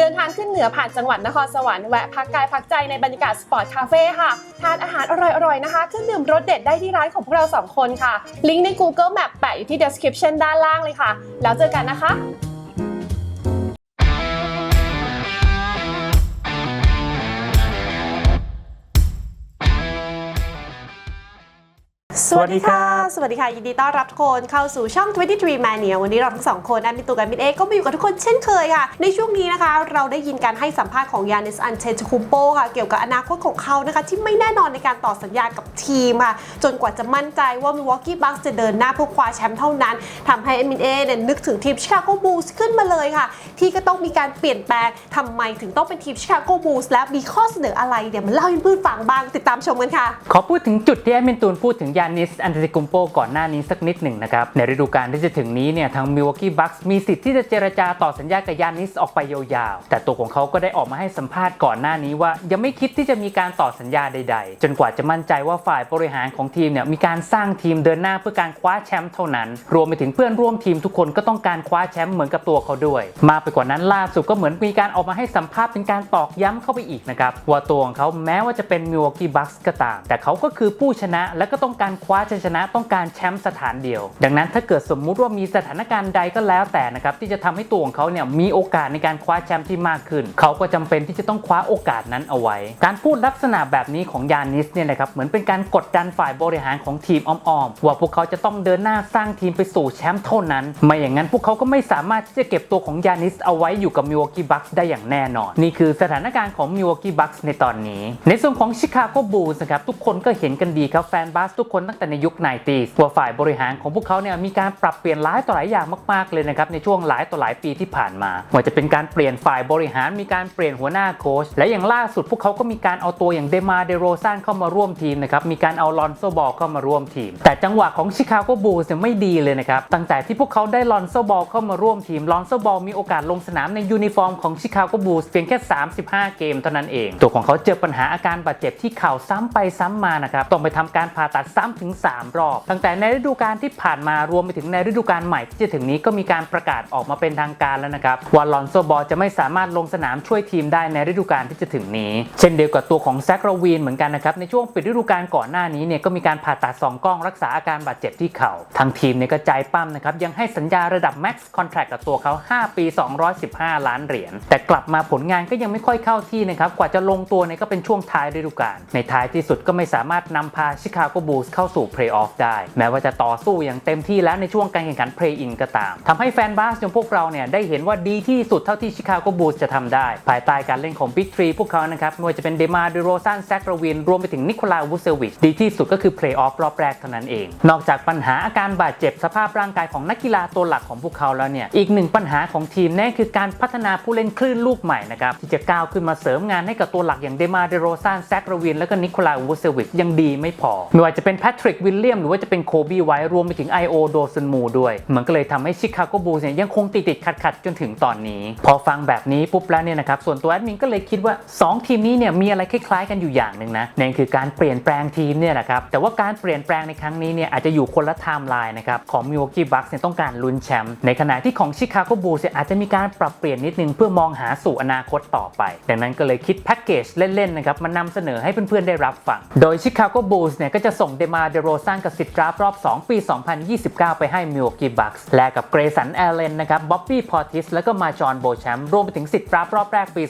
เดินทางขึ้นเหนือผ่านจังหวัดนครสวรรค์แวะพักกายพักใจในบรรยากาศสปอร์ตคาเฟ่ค่ะทานอาหารอร่อยๆนะคะเครื่องดื่มรสเด็ดได้ที่ร้านของพวกเรา 2 คนค่ะ ลิงก์ใน Google Map แปะอยู่ที่ description ด้านล่างเลยค่ะ แล้วเจอกันนะคะ สวัสดีค่ะ สวัสดีค่ะ ยินดีต้อนรับทุกคนเข้าสู่ช่อง 23 Mania วันนี้เราทั้งสองคนแอมมินตูกับมินเอกก็มาอยู่กับทุกคนเช่นเคยค่ะ ในช่วงนี้นะคะ เราได้ยินการให้สัมภาษณ์ของยานิสอันเชนคุมโปค่ะ เกี่ยวกับอนาคตของเขานะคะ ที่ไม่แน่นอนในการต่อสัญญากับทีมค่ะ จนกว่าจะมั่นใจว่า Milwaukee Bucks จะเดินหน้าเพื่อคว้าแชมป์เท่านั้นทำให้เอมินเอเนี่ยนึกถึงทีมชิคาโกบูลส์ขึ้นมาเลยค่ะ ที่ก็ต้องมีการเปลี่ยนแปลงทำไมถึงต้องเป็นทีมชิคาโกบูลส์และมีข้อเสนออะไรเดี๋ยวมาเล่าให้เพื่อนๆฟังบ้างติดตามชมกันค่ะ ขอพูดถึงจุดที่แอดมินตูนพูดถึงยานิสอันเตติกุมโปก่อนหน้านี้สักนิดหนึ่งนะครับ ในฤดูกาลที่จะถึงนี้เนี่ยทางมิวกี้บัคส์มีสิทธิ์ที่จะเจรจาต่อสัญญากับยานิสออกไปยาวๆ แต่ตัวของเขาก็ได้ออกมาให้สัมภาษณ์ก่อนหน้านี้ว่า ยังไม่คิดที่จะมีการต่อสัญญาใด ๆ จนกว่าจะมั่นใจว่าฝ่ายบริหารของทีมเนี่ยมีการสร้างทีมเดินหน้าเพื่อการคว้าแชมป์เท่านั้น รวมไปถึงเพื่อนร่วมทีมทุกคนก็ต้องการคว้าแชมป์เหมือนกับตัวเขาด้วย มาไปกว่านั้นล่าสุดก็เหมือนมีการออกมาให้สัมภาษณ์เป็นการตอกย้ำเข้าไปอีกนะครับว่าตัวของเขาแม้ว่าจะเป็นมิวกี้บัคส์ก็ตาม แต่เขาก็คือผู้ชนะและก็ต้องการคว้าชัยชนะต้องการแชมป์สถานเดียว ดังนั้นถ้าเกิดสมมุติว่ามีสถานการณ์ใดก็แล้วแต่นะครับที่จะทำให้ตัวของเขาเนี่ยมีโอกาสในการคว้าแชมป์ที่มากขึ้น เขาก็จำเป็นที่จะต้องคว้าโอกาสนั้นเอาไว้ การพูดลักษณะแบบนี้ของยานิสเนี่ยนะครับเหมือนเป็นการกดดันฝ่ายบริหารของทีมอ้อมๆว่าพวกเขาจะต้องเดินหน้าสร้างทีมไปสู่แชมป์เท่านั้น ไม่อย่างนั้นพวกเขาก็ไม่สามารถที่จะเก็บตัวของยานิสเอาไว้อยู่กับมิวกี้บัคส์ได้อย่างแน่นอน นี่คือสถานการณ์ของมิวกี้บัคส์ในตอนนี้ ในส่วนของชิคาโกบูลส์นะครับทุกคนก็เห็นกันดีครับแฟนบาสทุกคนตั้งแต่ในยุคไนตีสว่าฝ่ายบริหารของพวกเขาเนี่ยมีการปรับเปลี่ยนหลายต่อหลายอย่างมาก ๆ เลยนะครับในช่วงหลายต่อหลายปีที่ผ่านมาว่าจะเป็นการเปลี่ยนฝ่ายบริหารมีการเปลี่ยนหัวหน้าโค้ชและอย่างล่าสุดพวกเขาก็มีการเอาตัวอย่างเดมาเดโรซานเข้ามาร่วมทีมนะครับมีการเอาลอนโซบอลเข้ามาร่วมทีม แต่จังหวะของชิคาโกบูลส์เนี่ยไม่ดีเลยนะครับตั้งแต่ที่พวกเขาได้ลอนโซบอลเข้ามาร่วมทีมลอนโซบอลมีโอกาสลงสนามในยูนิฟอร์มของชิคาโกบูลส์เพียงแค่ 35 เกมเท่านั้นเอง ตัวของเขาเจอปัญหาอาการบาดเจ็บที่เข่าซ้ำไปซ้ำมานะครับต้องไปทำการผ่าตัดซ้ำถึง 3 รอบ ตั้งแต่ในฤดูกาลที่ผ่านมารวมไปถึงในฤดูกาลใหม่ที่จะถึงนี้ก็มีการประกาศออกมาเป็นทางการแล้วนะครับว่าลอนโซบอลจะไม่สามารถลงสนามช่วยทีมได้ในฤดูกาลที่จะถึงนี้ เช่นเดียวกับตัวของแซคโรวีนเหมือนกันนะครับในช่วงปิดฤดูกาลก่อนหน้านี้เนี่ยก็มีการผ่าตัดสองกล้องรักษาอาการบาดเจ็บที่เข่าทางทีมเนี่ยก็ใจปั้มนะครับยังให้สัญญาระดับแม็กซ์คอนแทรคกับตัวเขา 5 ปี 215 ล้านเหรียญแต่กลับมาผลงานก็ยังไม่ค่อยเข้าที่นะครับกว่าจะลงตัวเนี่ยก็เป็นช่วงท้ายฤดูกาลในท้ายที่สุดก็ไม่สามารถนำพาชิคาโกบูลส์เข้า้าสู่เพลย์ออฟได้ แม้ว่าจะต่อสู้อย่างเต็มที่แล้วในช่วงการแข่งขันเพลย์อินก็ตามทำให้แฟนบาสอย่างพวกเราเนี่ยได้เห็นว่าดีที่สุดเท่าที่ชิคาโกบูลส์จะทำได้ ภายใต้การเล่นของบิ๊กทรีพวกเขานะครับไม่ว่าจะเป็นเดมาเดโรซันแซคโรวินรวมไปถึงนิโคลาวูเซวิชดีที่สุดก็คือเพลย์ออฟรอบแรกเท่านั้นเอง นอกจากปัญหาอาการบาดเจ็บสภาพร่างกายของนักกีฬาตัวหลักของพวกเขาแล้วเนี่ยอีกหนึ่งปัญหาของทีมนั่นคือการพัฒนาผู้เล่นคลื่นลูกใหม่นะครับที่จะก้าวขึ้นมาเสริมงานให้กับตัวหลักอย่างเดมาเดโรซันแซคโรวินและก็นิโคลาวูเซวิชยังดีไม่พอไม่ว่าจะเป็นแพทริกวิลเลียมหรือว่าจะเป็นโคบีไวท์รวมไปถึงไอโอโดซันมูด้วย มันก็เลยทำให้ชิคาโกบูลส์เนี่ยยังคงติดติดขัดขัดจนถึงตอนนี้ พอฟังแบบนี้ปุ๊บแล้วเนี่ยนะครับส่วนตัวแอดมินก็เลยคิดว่า 2 ทีมนี้เนี่ยมีอะไรคล้ายๆกันอยู่อย่างหนึ่งนะนั่นคือการเปลี่ยนแปลงทีมเนี่ยนะครับแต่ว่าการเปลี่ยนแปลงในครั้งนี้เนี่ยอาจจะอยู่คนละไทม์ไลน์นะครับของมิวกี้บัคเนี่ยต้องการลุ้นแชมป์ในขณะที่ของชิคาโกบูลส์เนี่ยอาจจะมีการปรับเปลี่ยนนิดนึงเพื่อมองหาสู่อนาคตต่อไป ดังนั้นก็เลยคิดแพ็กเกจเล่นๆนะครับมานำเสนอให้เพื่อนๆได้รับฟัง โดยชิคาโกบูลเนี่ยก็จะส่งเดมาเดโรซันกับสิทธิ์ดราฟรอบ 2 ปี 2029 ไปให้มิวอกกี้บัคส์แลกกับเกรสันแอลเลนนะครับบ๊อบบี้พอติสแล้วก็มาจอนโบแชมป์รวมไปถึงสิทธิ์ดราฟรอบแรกปี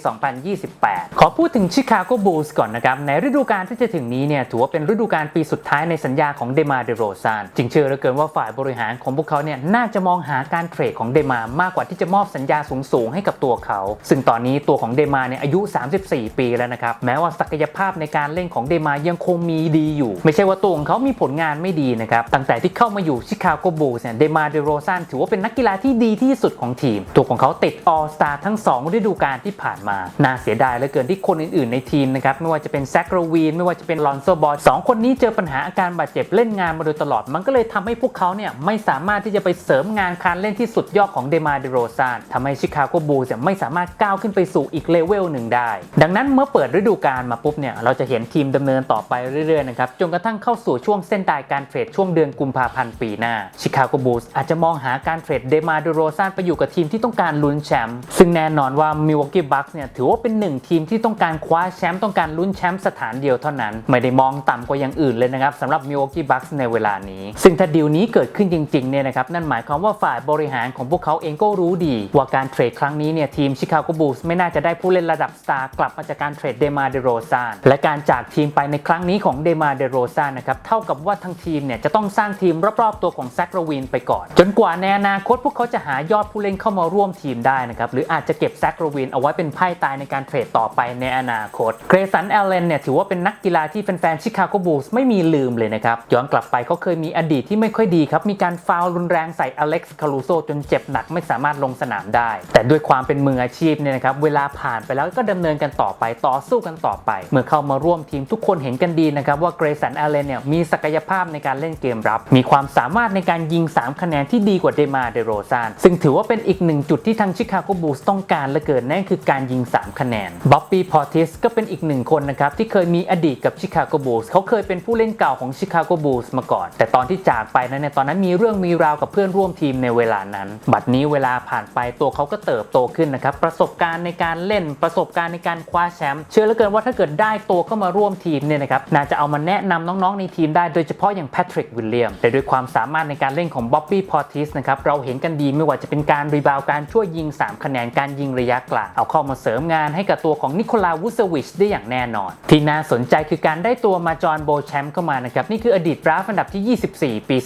2028 ขอพูดถึงชิคาโกบูลส์ก่อนนะครับ ในฤดูกาลที่จะถึงนี้เนี่ยถือว่าเป็นฤดูกาลปีสุดท้ายในสัญญาของเดมาเดโรซานจึงเชื่อเหลือเกินว่าฝ่ายบริหารของพวกเขาเนี่ยน่าจะมองหาการเทรดของเดมามากกว่าที่จะมอบสัญญาสูงๆให้กับตัวเขา ซึ่งตอนนี้ตัวของเดมาเนี่ยอายุ 34 ปีแล้วนะครับแม้ว่าศักยภาพในการเล่นของเดมายังคงมีดีอยู่ ไม่ใช่ว่าตัวของเขามีผลงานไม่ดีนะครับ ตั้งแต่ที่เข้ามาอยู่ชิคาโกบูลส์เนี่ยเดมาเดโรซานถือว่าเป็นนักกีฬาที่ดีที่สุดของทีม ตัวของเขาติดออลสตาร์ทั้ง 2 ฤดูกาลที่ผ่านมา น่าเสียดายเหลือเกินที่คนอื่นๆในทีมนะครับ ไม่ว่าจะเป็นแซคโรวีน ไม่ว่าจะเป็นลอนโซบอลสองคนนี้เจอปัญหาอาการบาดเจ็บเล่นงานมาโดยตลอด มันก็เลยทำให้พวกเขาเนี่ยไม่สามารถที่จะไปเสริมงานการเล่นที่สุดยอดของเดมาเดโรซานทำให้ชิคาโกบูลส์เนี่ยไม่สามารถก้าวขึ้นไปสู่อีกเลเวลหนึ่งได้ ดังนั้นเมื่อเปิดฤดูกาลมาปุ๊บเนี่ยเราจะเห็นทีมดำเนินต่อไปเรื่อยๆนะครับจนกระทั่งเข้าสู่ช่วงเส้นตายการเทรดช่วงเดือนกุมภาพันธ์ปีหน้าชิคาโกบูลส์อาจจะมองหาการเทรดเดมาเดโรซานไปอยู่กับทีมที่ต้องการลุ้นแชมป์ซึ่งแน่นอนว่ามิวอกกี้บัคส์เนี่ยถือว่าเป็นหนึ่งทีมที่ต้องการคว้าแชมป์ต้องการลุ้นแชมป์สถานเดียวเท่านั้น ไม่ได้มองต่ำกว่าอย่างอื่นเลยนะครับสำหรับมิวอกกี้บัคส์ในเวลานี้ ซึ่งถ้าดีลนี้เกิดขึ้นจริงๆเนี่ยนะครับนั่นหมายความว่าฝ่ายบริหารของพวกเขาเองก็รู้ดี ว่าการเทรดครั้งนี้เนี่ยทีมชิคาโกบูลส์ไม่น่าจะได้ผู้เล่นระดับสตาร์กลับมาจากการเทรดเดมาเดโรซานและการจากทีมไปในครั้งนี้ของเดมาเดโรซานนะครับเท่ากับว่าทั้งทีมเนี่ยจะต้องสร้างทีมรอบๆตัวของแซคโรวินไปก่อน จนกว่าในอนาคตพวกเขาจะหายอดผู้เล่นเข้ามาร่วมทีมได้นะครับหรืออาจจะเก็บแซคโรวินเอาไว้เป็นไพ่ตายในการเทรดต่อไปในอนาคตเกรสันแอลเลนเนี่ยถือว่าเป็นนักกีฬาที่แฟนๆชิคาโกบูลส์ไม่มีลืมเลยนะครับย้อนกลับไปเขาเคยมีอดีตที่ไม่ค่อยดีครับมีการฟาวล์รุนแรงใส่อเล็กซ์คารูโซจนเจ็บหนักไม่สามารถลงสนามได้ แต่ด้วยความเป็นมืออาชีพเนี่ยนะครับเวลาผ่านไปแล้วก็ดำเนินกันต่อไปต่อสู้กันต่อไป เมื่อเข้ามาร่วมทีมทุกคนเห็นกันดีนะครับว่าเกรสันแอลเลนเนี่ยมีศักยภาพในการเล่นเกมรับ มีความสามารถในการยิง 3 คะแนนที่ดีกว่าเดมาเดโรซาน ซึ่งถือว่าเป็นอีกหนึ่งจุดที่ทางชิคาโกบูลส์ต้องการเหลือเกินนั่นคือการยิง 3 คะแนนบ๊อบบี้พอติสก็เป็นอีกหนึ่งคนนะครับที่เคยมีอดีตกับชิคาโกบูลส์เขาเคยเป็นผู้เล่นเก่าของชิคาโกบูลส์มาก่อน แต่ตอนที่จากไปนั้นเนี่ยตอนนั้นมีเรื่องมีราวกับเพื่อนร่วมทีมในเวลานั้น บัดนี้เวลาผ่านไปตัวเขาก็เติบโตขึ้นนะครับประสบการณ์ในการเล่นประสบการณ์ในการคว้าแชมป์เชื่อเหลือเกินว่าถ้าเกิดได้ตัวเข้ามาร่วมทีมเนี่ยนะครับน่าจะเอามาแนะนำน้องๆในทีมได้โดยเฉพาะอย่างแพทริกวิลเลียมแต่ด้วยความสามารถในการเล่นของบ๊อบบี้พอติสนะครับเราเห็นกันดีไม่ว่าจะเป็นการรีบาวการช่วยยิง 3 คะแนนการยิงระยะกลางเอาเข้ามาเสริมงานให้กับตัวของนิโคลาวูเซวิชได้อย่างแน่นอน ที่น่าสนใจคือการได้ตัวมาจอห์นโบแชมป์เข้ามานะครับนี่คืออดีตดราฟอันดับที่ 24 ปี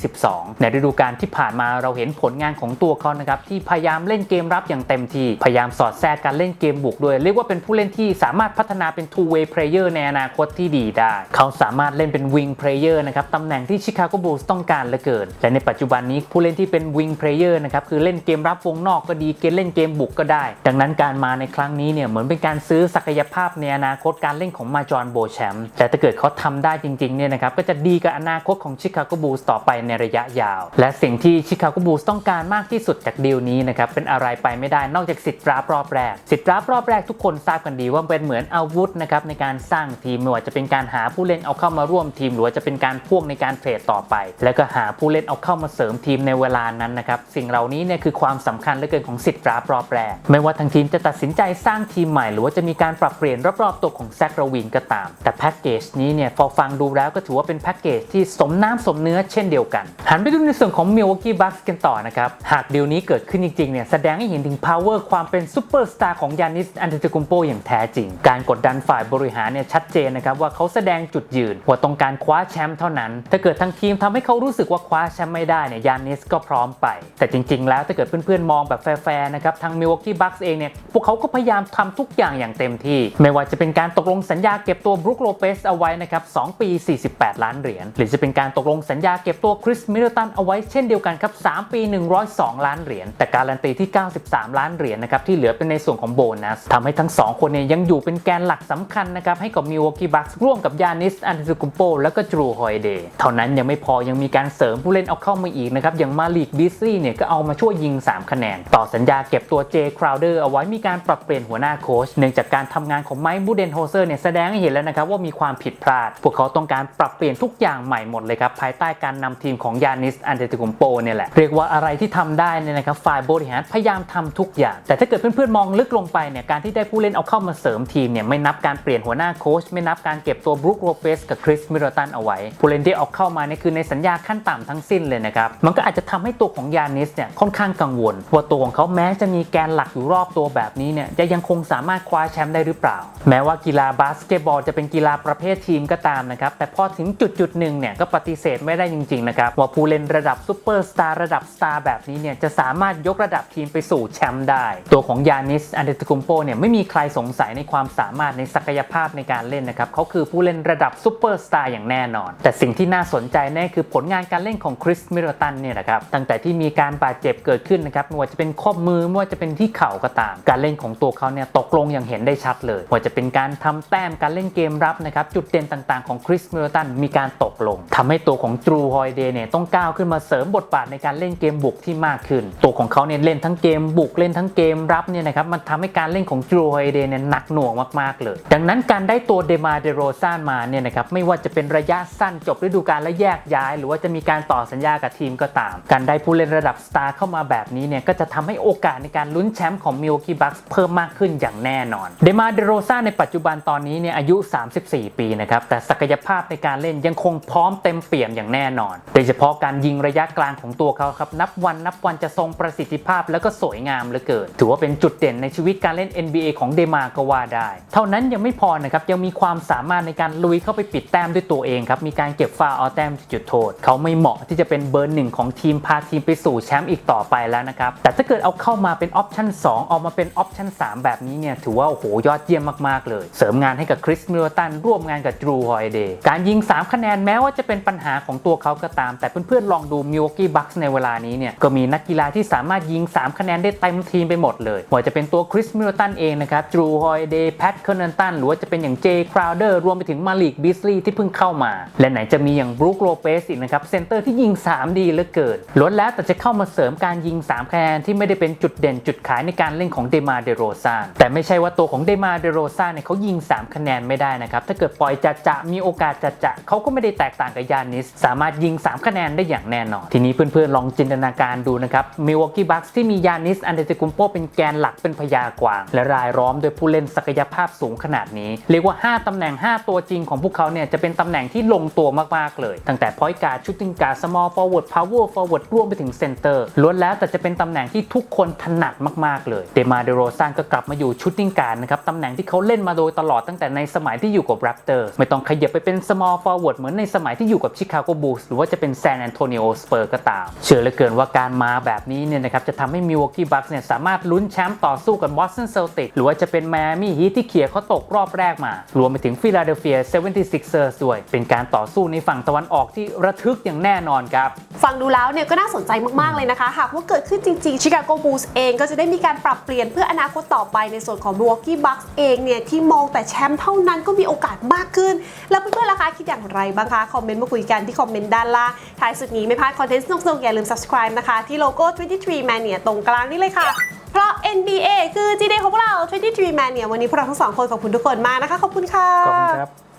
2022 ในฤดูกาลที่ผ่านมาเราเห็นผลงานของตัวเขานะครับที่พยายามเล่นเกมรับอย่างเต็มที่ พยายามสอดแทรกการเล่นเกมบุกด้วย เรียกว่าเป็นผู้เล่นที่สามารถพัฒนาเป็น two way player ในอนาคตที่ดีได้ เขาสามารถเล่นเป็นวิ wing player นะครับตำแหน่งที่ชิคาโกบูลส์ต้องการเหลือเกินและในปัจจุบันนี้ผู้เล่นที่เป็น wing player นะครับคือเล่นเกมรับวงนอกก็ดีเกมเล่นเกมบุกก็ได้ ดังนั้นการมาในครั้งนี้เนี่ยเหมือนเป็นการซื้อศักยภาพในอนาคตการเล่นของมาจอนโบแชมป์แต่ถ้าเกิดเขาทำได้จริงๆเนี่ยนะครับก็จะดีกับอนาคตของชิคาโกบูลส์ต่อไปในระยะยาว และสิ่งที่ชิคาโกบูลส์ต้องการมากที่สุดจากดีลนี้นะครับเป็นอะไรไปไม่ได้นอกจากสิทธิ์ราฟต์รอบแรกสิทธิ์ราฟต์รอบแรกทุกคนทราบกันดีว่าเป็นเหมือนอาวุธนะครับในการสร้างทีมไม่ว่าจะเป็นการหาผู้เล่นเอาเข้ามาร่วมทีมหรือว่าจะเป็นการพ่วงในการเทรดต่อไป แล้วก็หาผู้เล่นเอาเข้ามาเสริมทีมในเวลานั้นนะครับสิ่งเหล่านี้เนี่ยคือความสำคัญเหลือเกินของสิทธิ์ราฟต์รอบแรกไม่ว่าทางทีมจะตัดสินใจสร้างทีมใหม่ หรือว่าจะมีการปรับเปลี่ยนรอบๆตัวของแซคโรวินก็ตาม แต่แพ็กเกจนี้เนี่ยพอฟังดูแล้วก็ถือว่าเป็นแพ็กเกจที่สมน้ำสมเนื้อเช่นเดียวกัน หันไปดูในส่วนของ Milwaukee Bucks กันต่อนะครับหากดีลนี้เกิดขึ้นจริงๆเนี่ยแสดงให้เห็นถึง power ความเป็นซูเปอร์สตาร์ของยานิสอันเตโกมโปอย่างแท้จริง การกดดันฝ่ายบริหารเนี่ยชัดเจนนะครับว่าเขาแสดงจุดยืนว่าต้องการคว้าแชมป์เท่านั้น ถ้าเกิดทางทีมทำให้เขารู้สึกว่าคว้าแชมป์ไม่ได้เนี่ยยานิสก็พร้อมไป แต่จริง ๆ แล้วถ้าเกิดเพื่อนๆมองแบบแฟร์ๆนะครับทาง Milwaukee Bucks เองเนี่ยพวกเขาก็พยายามทำทุกอย่างอย่างเต็มที่ ไม่ว่าจะเป็นการตกลงสัญญาเก็บตัวบรุกโลเปสเอาไว้นะครับ2ปี 48 ล้านเหรียญหรือจะเป็นการตกลงสัญญาเก็บตัวคริสมิดเลตันเอาไว้เช่นเดียวกันครับ3ปี 102 ล้านเหรียญแต่การันตีที่ 93 ล้านเหรียญนะครับที่เหลือเป็นในส่วนของโบนัสทำให้ทั้ง 2 คนเนี่ยยังอยู่เป็นแกนหลักสำคัญนะครับให้กับมิวอกกี้บัคส์ร่วมกับยานิสอันเดกุมโปแล้วก็จรูฮอยเดย์เท่านั้นยังไม่พอยังมีการเสริมผู้เล่นเอาเข้ามาอีกนะครับอย่างมาลีกบิสลี่เนี่ยก็เอามาช่วยยิง 3 คะแนน ต่อสัญญาเก็บตัวเจคราวเดอร์เอาไว้มีการปรับเปลี่ยนหัวหน้าโค้ชเนื่องจากการทำงานของไมค์บูเดนโฮเซอร์เนี่ยแสดงให้เห็นแล้วนะครับว่ามีความผิดพลาด พวกเขาต้องการปรับเปลี่ยนทุกอย่างใหม่หมดเลยครับภายใต้การนำทีมของยานิสอันเดกุมโปเนี่ยแหละเรียกว่าอะไรที่ทำได้เนี่ยนะครับฝ่ายบริหารพยายามทำทุกอย่าง แต่ถ้าเกิดเพื่อนๆมองลึกลงไปเนี่ยการที่ได้ผู้เล่นเอาเข้ามาเสริมทีมเนี่ยไม่นับการเปลี่ยนหัวหน้าโค้ชไม่นับการเก็บตัวบรุกโรเปสกับคริสมิดเดิลตันเอาไว้ผู้เล่นที่เอาเข้ามาเนี่ยคือในสัญญาขั้นต่ำทั้งสิ้นเลยนะครับ มันก็อาจจะทำให้ตัวของยานิสเนี่ยค่อนข้างกังวลว่าตัวของเขาแม้จะมีแกนหลักอยู่รอบตัวแบบนี้เนี่ยจะยังคงสามารถคว้าแชมป์ได้หรือเปล่า แม้ว่ากีฬาบาสเกตบอลจะเป็นกีฬาประเภททีมก็ตามนะครับ แต่พอถึงจุดจุดหนึ่งเนี่ยก็ปฏิเสธไม่ได้จริงๆนะครับว่าผู้เล่นระดับซูเปอร์สตาร์ระดับสตาร์แบบนี้เนี่ยจะสามารถยกระดับทีมไปสู่แชมป์ได้ ตัวของยานิสอันเดตคุมโปเนี่ยไม่มีใครสงสัยในความสามารถในศักยภาพในการเล่นนะครับเขาคือผู้เล่นระดับซูเปอร์สตาร์อย่างแน่นอน แต่สิ่งที่น่าสนใจแน่คือผลงานการเล่นของคริสมิดเดิลตันเนี่ยนะครับตั้งแต่ที่มีการบาดเจ็บเกิดขึ้นนะครับไม่ว่าจะเป็นข้อมือไม่ว่าจะเป็นที่เข่าก็ตาม การเล่นของตัวเขาเนี่ยตกลงอย่างเห็นได้ชัดเลยว่าจะเป็นการทำแต้มการเล่นเกมรับนะครับจุดเด่นต่างๆของคริสมิดเดิลตันมีการตกลงทำให้ตัวของจรูฮอยเดย์เนี่ยต้องก้าวขึ้นมาเสริมบทบาทในการเล่นเกมบุกที่มากขึ้น ตัวของเขาเนี่ยเล่นทั้งเกมบุกเล่นทั้งเกมรับเนี่ยนะครับมันทำให้การเล่นของจรูฮอยเดย์เนี่ยหนักหน่วงมากๆเลย ดังนั้นการได้ตัวเดมาเดโรซานมาเนี่ยนะครับไม่ว่าจะเป็นระยะสั้นจบฤดูกาลและแยกย้าย หรือว่าจะมีการต่อสัญญากับทีมก็ตาม การได้ผู้เล่นระดับสตาร์เข้ามาแบบนี้เนี่ยก็จะทำให้โอกาสในการลุ้นแชมป์ของมิวกี้บัคส์เพิ่มมากขึ้นอย่างแน่นอน เดมาเดโรซาในปัจจุบันตอนนี้เนี่ยอายุ 34 ปีนะครับแต่ศักยภาพในการเล่นยังคงพร้อมเต็มเปี่ยมอย่างแน่นอน โดยเฉพาะการยิงระยะกลางของตัวเขาครับนับวันนับวันจะทรงประสิทธิภาพแล้วก็สวยงามเหลือเกิน ถือว่าเป็นจุดเด่นในชีวิตการเล่น NBA ของเดมาก็ว่าได้ เท่านั้นยังไม่พอนะครับยังมีความสามารถในการลุยเข้าไปปิดแต้มด้วยตัวเองครับมีการเก็บฟาวล์เอาแต้มจุดโทษ เขาไม่เหมาะที่จะเป็นเบอร์หนึ่งของทีมพาทีมไปสู่แชมป์อีกต่อไปแล้วนะครับแต่ถ้าเกิดเอาเข้ามาเป็นออปชั่น2ออกมาเป็นออปชั่น3 แบบนี้เนี่ยถือว่าโอ้โหยอดเยี่ยมมากๆเลย เสริมงานให้กับคริสมิลตันร่วมงานกับดรูฮอยเดย์การยิง 3 คะแนนแม้ว่าจะเป็นปัญหาของตัวเขาก็ตาม แต่เพื่อนๆลองดูมิวกี้บัคส์ในเวลานี้เนี่ยก็มีนักกีฬาที่สามารถยิง 3 คะแนนได้เต็มทีมไปหมดเลยไม่ว่าจะเป็นตัวคริสมิลตันเองนะครับดรูฮอยเดย์แพทเคอร์นันตันหรือว่าจะเป็นอย่างเจคราวเดอร์รวมไปถึงมาลิกบิสลีย์ที่เพิ่งเข้ามา และไหนจะมีอย่างบรูคโลเปสอีกนะครับเซนเตอร์ที่ยิง 3 ดีเหลือเกินล้วนแล้วแต่จะเข้ามาเสริมการยิง3คะแนนที่ไม่ได้เป็นจุดเด่นจุดขายในการเล่นของเดมาเดโรซาแต่ไม่ใช่ว่าตัวของเดมาเดโรซาเนี่ยเขายิง 3 คะแนนไม่ได้นะครับถ้าเกิดปล่อยจะจะมีโอกาสจะจะเขาก็ไม่ได้แตกต่างกับยานิส สามารถยิง 3 คะแนนได้อย่างแน่นอน ทีนี้เพื่อนๆลองจินตนาการดูนะครับมิวอกกี้บัคส์ที่มียานิสอันเดติกุมโปเป็นแกนหลักเป็นพยากวาง และรายล้อมโดยผู้เล่นศักยภาพสูงขนาดนี้ เรียกว่า 5ตำแหน่ง 5 ตัวจริงของพวกเขาเนี่ยจะเป็นตำแหน่งที่ลงตัวมาก ๆ เลย ตั้งแต่พอยการ์ดชูตติ้งการ์ดสมอลฟอร์เวิร์ดพาวเวอร์ฟอร์เวิร์ดรวมไปถึงเซนเตอร์ล้วนแล้วแต่จะเป็นตำแหน่งที่ทุกคนถนัดมาก ๆ เลย เดมาเดโรซานก็กลับมาอยู่ชูตติ้งการ์ดนะครับ ตำแหน่งที่เขาเล่นมาโดยตลอดตั้งแต่ในสมัยที่อยู่กับ Raptors ไม่ต้องขยับไปเป็น small forward เหมือนในสมัยที่อยู่กับ Chicago Bulls หรือว่าจะเป็น San Antonio Spurs ก็ตาม เชื่อเหลือเกินว่าการมาแบบนี้เนี่ยนะครับจะทำให้ Milwaukee Bucks เนี่ยสามารถลุ้นแชมป์ต่อสู้กับ Boston Celtics หรือว่าจะเป็น Miami Heat ที่เขี่ยเขาตกรอบแรกมา รวมไปถึง Philadelphia 76ers ด้วยเป็นการต่อสู้ในฝั่งตะวันออกที่ระทึกอย่างแน่นอนครับ ฟังดูแล้วเนี่ยก็น่าสนใจมากๆเลยนะคะ หากว่าเกิดขึ้นจริงๆชิคาโกบูลส์เองก็จะได้มีการปรับเปลี่ยนเพื่ออนาคตต่อไปในส่วนของ Milwaukee Bucks เองเนี่ยที่มองแต่แชมป์เท่านั้นก็มีโอกาสมากขึ้น แล้วเพื่อนๆล่ะคะคิดอย่างไรบ้างคะ คอมเมนต์มาคุยกันที่คอมเมนต์ด้านล่างท้ายสุดนี้ไม่พลาดคอนเทนต์สนุกๆอย่าลืม subscribe นะคะที่โลโก้23 Mania ตรงกลางนี่เลยค่ะเพราะ NBA คือ G Day ของพวกเรา23 Mania วันนี้พวกเราทั้งสองคนขอบคุณทุกคนมากนะคะขอบคุณค่ะขอบคุณครับ